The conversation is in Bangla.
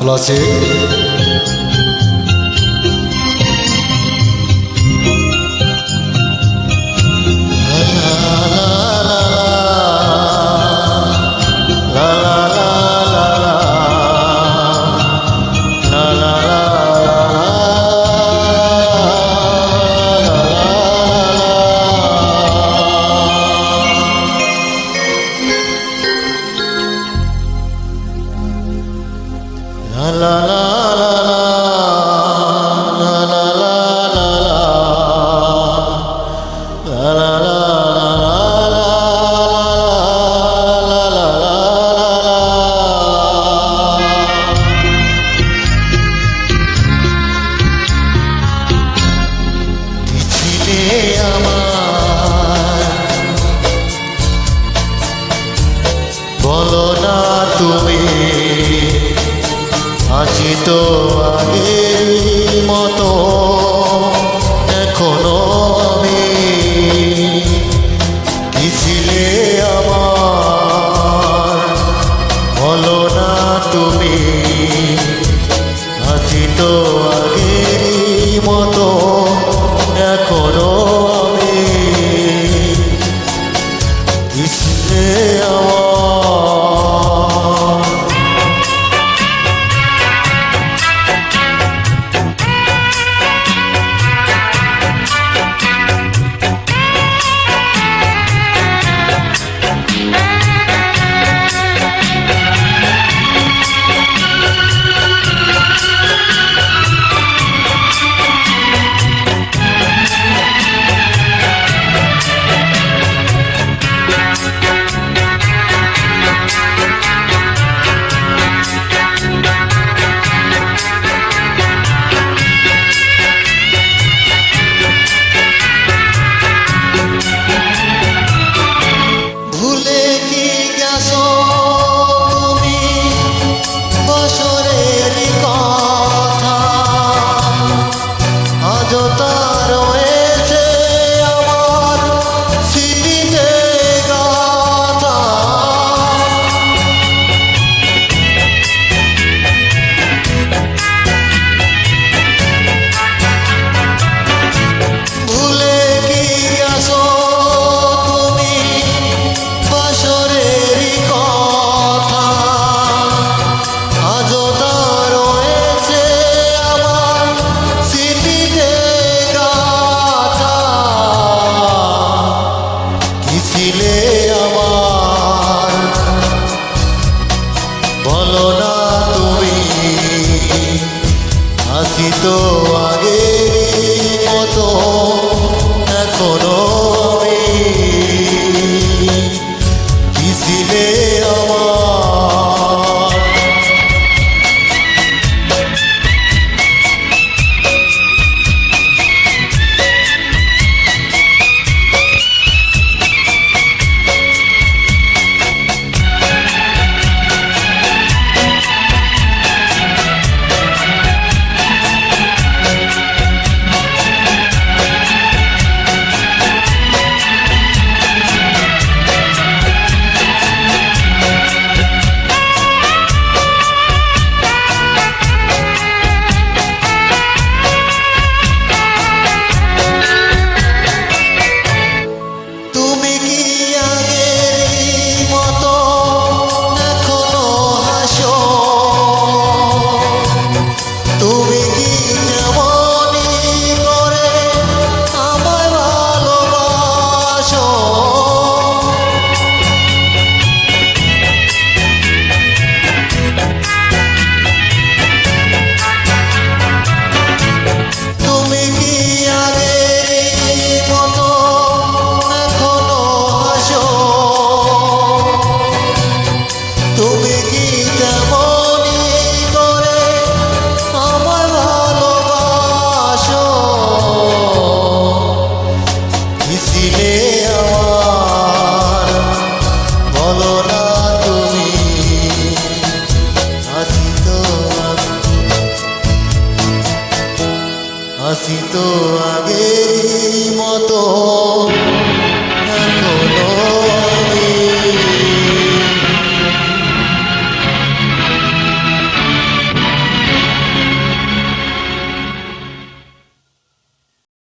ভালো আছে ছিলে আমার বলো না তুমি তো আগের মতো এখনও আমি কি ছিলে আমার? বলো না তুমি। আছি তো আগের মতো এখনও আমি কি ছিলে আসি তো আগে মতো এখনও আমি কি তুমি কি তেমনই করে আমার ভালোবাসো? ছিলে আমার? বলো না তুমি। আছি তো আসি তো আগে